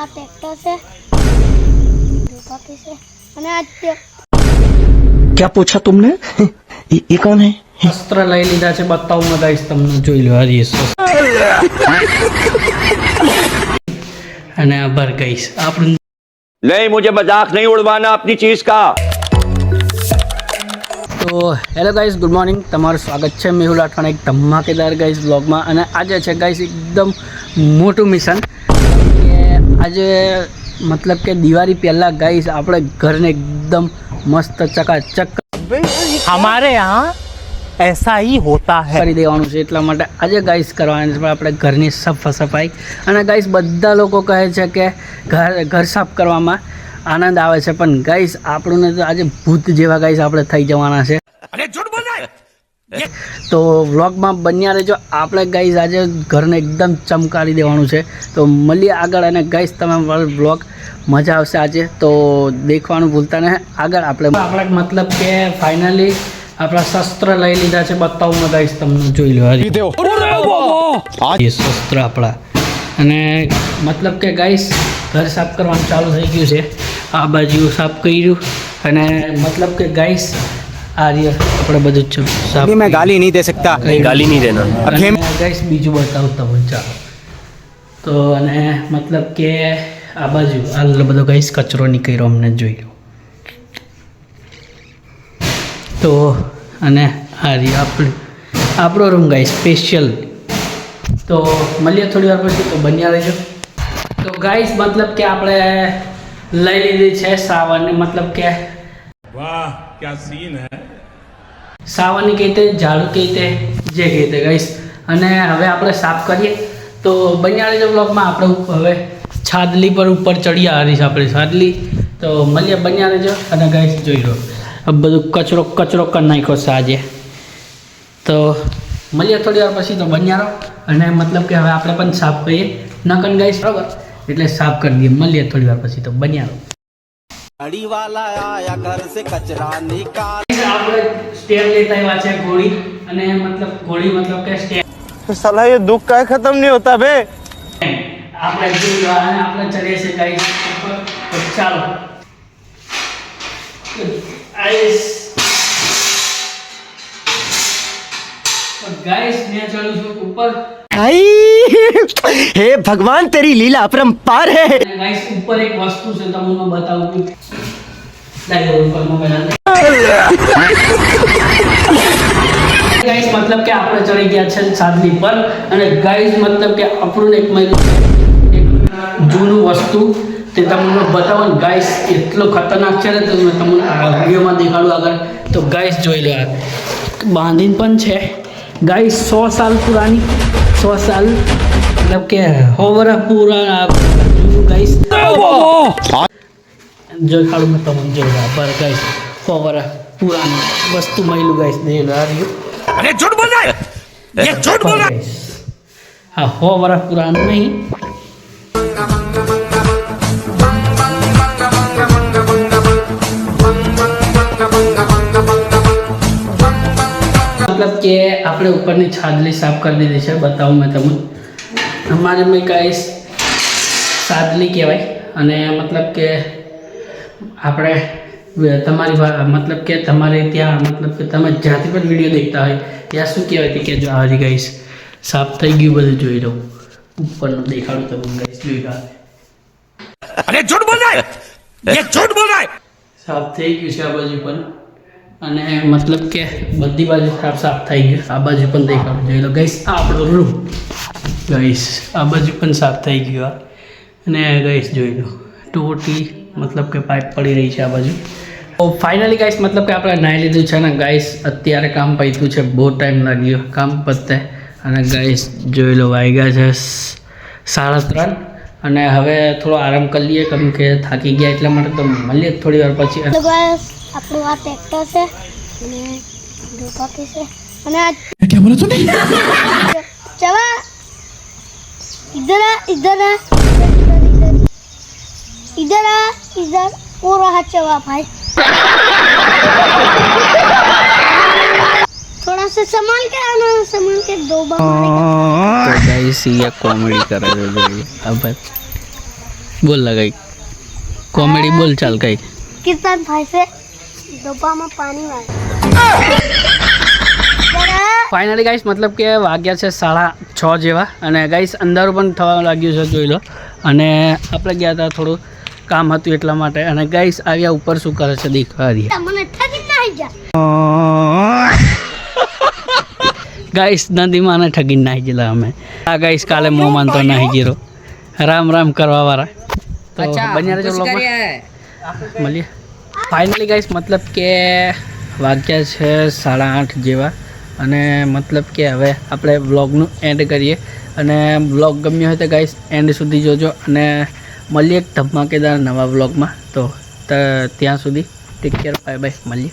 આ ટ્રેક્ટર છે દુપાટી છે અને આ તે- क्या पूछा तुमने ये, ये कौन है અસ્ત્ર લઈ લીધા છે બતાવું મેં ગાઈસ તમને જોઈ લો હરી અને આભાર ગાઈસ આપણું नहीं मुझे मजाक नहीं उड़वाना अपनी चीज का તો હેલો ગાઈસ ગુડ મોર્નિંગ તમારું સ્વાગત છે મેહુલ અઠવાણ એક ધમાકેદાર ગાઈસ બ્લોગમાં અને આજે છે ગાઈસ એકદમ મોટું મિશન કે આજે મતલબ કે દિવાળી પહેલા ગાઈસ આપણે ઘરને એકદમ મસ્ત ચકાચક અમારે આ એસા હી હોતા હે કરી દેવાનું છે એટલા માટે આજે ગાઈસ કરવાની છે આપણે ઘરની સફ સફાઈ. અને ગાઈસ બધા લોકો કહે છે કે ઘર ઘર સાફ કરવામાં આનંદ આવે છે પણ ગાઈસ આપણને તો આજે ભૂત જેવા ગાઈસ આપણે થઈ જવાના છે. અરે તો વ્લોગમાં બન્યા રહેજો. આપણે ગાઈઝ આજે ઘરને એકદમ ચમકારી દેવાનું છે. તો મળીએ આગળ અને ગાઈઝ તમે વ્લોગ મજા આવશે આજે. તો દેખવાનું ભૂલતા નહીં. આગળ આપણે આપણે મતલબ કે ફાઇનલી આપણા શસ્ત્ર લઈ લીધા છે. બતાવું મેં ગાઈસ તમને જોઈ લો. શસ્ત્ર આપણા. અને મતલબ કે ગાઈસ ઘર સાફ કરવાનું ચાલુ થઈ ગયું છે. આ બાજુ સાફ કર્યું. અને મતલબ કે ગાઈસ આર્ય આપણે બધું જ છે. મેં ગાલી નહીં દે શકતા. ગાલી નહીં દેના. ગાઈસ બીજું બતાવતા તમને ચાલો. તો અને મતલબ કે આ બાજુ આ બધો ગાઈસ કચરો નીકળ્યો અમને જોઈ લો. તો અને આ રહી આપણો રૂમ ગાઈસ સ્પેશિયલ તો મળીએ થોડી વાર પછી તો બન્યા રહેજો. તો ગાઈસ મતલબ કે આપણે લઈ લીધી છે સાવરને મતલબ કે વાહ. क्या सीन है સાવાની કહી તે ઝાડુ કહી તે જે કહી તે ગાઈસ અને હવે આપણે સાફ કરીએ તો બન્યા રહેજો બ્લોગમાં આપણે ઉપ- હવે છાદલી પર ઉપર ચડી આવીશ આપણે છાદલી તો મળીએ બન્યા રહેજો અને ગાઈસ જોઈ લો આ બધું કચરો કચરો કરી નાખ્યો છે આજે તો મળીએ થોડી વાર પછી તો બન્યા રહો અને મતલબ કે હવે આપણે પણ સાફ કરીએ ન કન ગાઈસ બરાબર એટલે સાફ કરી દઈએ મળીએ થોડી વાર પછી તો બન્યા અડી વાલા આયા ઘર સે કચરા નિકાલ. આપણે સ્ટેન્ડ લેતા આવ્યા છે ગોળી અને મતલબ ગોળી મતલબ કે સ્ટેન્ડ સલાહ એ દુઃખ કાય ખતમ નહીં હોતા બે આપણે જો આપણે ચડે છે ગાઈસ ઉપર. ચાલો. આઈસ. ગાઈસ મેં ચડું છું ઉપર. ભાઈ હે ભગવાન તેરી લીલા અપરંપાર હે ગાઈસ ઉપર એક વસ્તુ છે તમને બતાવું ગાઈસ મતલબ કે આપણે ચડી ગયા છે સાદની પર અને ગાઈસ મતલબ કે આપણું એક જૂનું વસ્તુ તે તમને બતાવો ને ગાઈસ એટલો ખતરનાક છે ને તમે તમને વિડીયોમાં દેખાડું આગળ તો ગાઈસ જોઈ લે બાંધીન પણ છે ગાઈસ સો સાલ પુરાની સો સાલ મતલબ કે સો વર્ષ પૂરા ગાઈસ જો ખાડું તમને સમજાવ્યા પર ગાઈસ સો વર્ષ પુરાની વસ્તુ મળેલું ગાઈસ દેલ આવ્યું અરે ઝૂઠ બોલ રહા હા સો વર્ષ નહીં. આપણે ઉપરની છાદલી સાફ કરી દીધી છે બતાવું મેં તમને. અમારે મેં કાંઈ સાદલી કહેવાય. અને મતલબ કે આપણે તમારી મતલબ કે તમારે ત્યાં મતલબ કે તમે જ્યાંથી પણ વીડિયો દેખતા હોય ત્યાં શું કહેવાય તે કહેજો. હરી ગાઈશ સાફ થઈ ગયું બધું જોઈ લઉં ઉપરનું દેખાડું તમને ગાઈશ જોઈ રહ્યા અરે ઝૂઠ બોલ રહા હે ઝૂઠ બોલ રહા હે સાફ થઈ ગયું છે આ બાજુ પણ. અને મતલબ કે બધી બાજુ સાફ સાફ થઈ ગયું. આ બાજુ પણ દેખાડું જોઈ લો ગાઈશ આ આપણો રૂમ ગઈશ આ બાજુ પણ સાફ થઈ ગયું આ અને ગઈશ જોઈ લો. ટોટલી મતલબ કે પાઇપ પડી રહી છે આ બાજુ. તો ફાઇનલી ગાઈસ મતલબ કે આપણે નાહી લીધું છે ને ગાઈસ અત્યારે કામ પત્યું છે, બહુ ટાઈમ લાગ્યો કામ પતે. અને ગાઈસ જોઈ લો વાગ્યા છે સાડા ત્રણ. અને હવે થોડો આરામ કરી લઈએ, કેમ કે થાકી ગયા એટલા માટે તો મળીએ થોડી વાર પછી. આપણું આ ટ્રેક્ટર છે અને દુપાટી છે અને આ क्या बोला तूने ચવા इधर आ इधर आ इधर आ इधर वो रहा चवा भाई थोड़ा सा संभाल के आना संभाल के दो बार मारेगा તો ગાઈસ ये कॉमेडी कर रहे हो अब બોલ લગાઈ કોમેડી બોલ ચાલ કઈ કીર્તન થાય છે ડબ્બામાં પાણી વાળે ફાઇનલી ગાઈસ મતલબ કે વાગ્યા છે સાડા છ જેવા અને ગાઈસ અંધારું પણ થવા લાગ્યું છે જોઈ લો. અને આપણે ગયા હતા થોડું કામ હતું એટલા માટે. અને ગાઈસ આવ્યા ઉપર શું કરે છે દેખવા દે ગાઈસ નદીમાં આને ઠગીને નાહી ગયેલા અમે. આ ગાઈસ કાલે મોમાન તો નાહી ગયેલો. રામ રામ કરવા વાળા તો બન્યા રહેજો મળીએ. ફાઇનલી ગાઈસ મતલબ કે વાગ્યા છે સાડા આઠ જેવા અને મતલબ કે હવે આપણે વ્લોગનું એન્ડ કરીએ. અને વ્લોગ ગમ્યો હોય તો ગાઈસ એન્ડ સુધી જોજો અને મળીએ એક ધમાકેદાર નવા વ્લોગમાં તો, ત- ત્યાં સુધી ટેક કેર બાય બાય મળીએ.